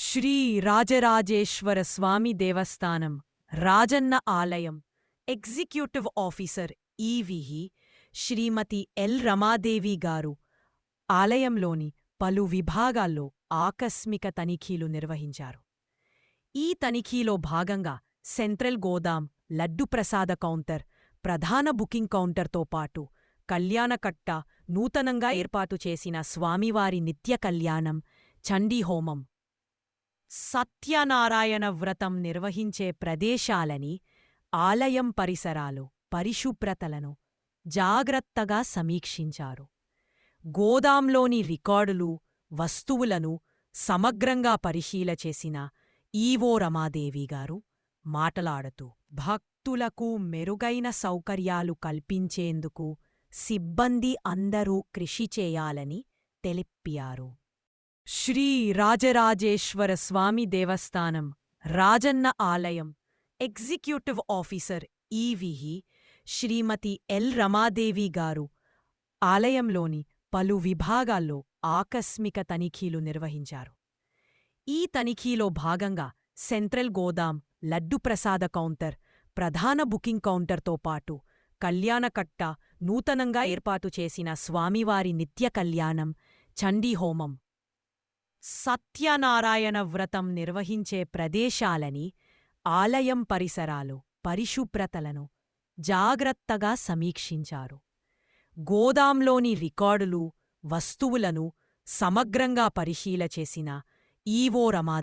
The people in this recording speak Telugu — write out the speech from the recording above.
శ్రీ రాజరాజేశ్వర స్వామి దేవస్థానం రాజన్న ఆలయం ఎగ్జిక్యూటివ్ ఆఫీసర్ ఈవిహి శ్రీమతి ఎల్ రమాదేవి గారు ఆలయంలోని పలు విభాగాల్లో ఆకస్మిక తనిఖీలు నిర్వహించారు. ఈ తనిఖీలో భాగంగా సెంట్రల్ గోదాం లడ్డు ప్రసాద కౌంటర్ ప్రధాన బుకింగ్ కౌంటర్తో పాటు కళ్యాణకట్ట నూతనంగా ఏర్పాటు చేసిన స్వామివారి నిత్య కళ్యాణం చండీహోమం సత్యనారాయణ వ్రతం నిర్వహించే ప్రదేశాలని ఆలయం పరిసరాలు పరిశుభ్రతలను జాగ్రత్తగా సమీక్షించారు. గోదాంలోని రికార్డులు వస్తువులను సమగ్రంగా పరిశీల చేసిన ఈవో రమాదేవి గారు మాటలాడుతూ భక్తులకు మెరుగైన సౌకర్యాలు కల్పించేందుకు సిబ్బంది అందరూ కృషి చేయాలని తెలిపారు. శ్రీ రాజరాజేశ్వర స్వామి దేవస్థానం రాజన్న ఆలయం ఎగ్జిక్యూటివ్ ఆఫీసర్ ఈవిహి శ్రీమతి ఎల్ రమాదేవి గారు. ఆలయంలోని పలు విభాగాల్లో ఆకస్మిక తనిఖీలు నిర్వహించారు. ఈ తనిఖీలో భాగంగా సెంట్రల్ గోదాం లడ్డు ప్రసాద కౌంటర్ ప్రధాన బుకింగ్ కౌంటర్తో పాటు కళ్యాణకట్ట నూతనంగా ఏర్పాటు చేసిన స్వామివారి నిత్య కళ్యాణం చండీహోమం సత్యనారాయణ వ్రతం నిర్వహించే ప్రదేశాలని ఆలయం పరిసరాలు పరిశుభ్రతలను జాగ్రత్తగా సమీక్షించారు. గోదాంలోని రికార్డులు వస్తువులను సమగ్రంగా పరిశీల చేసిన ఈవో రమా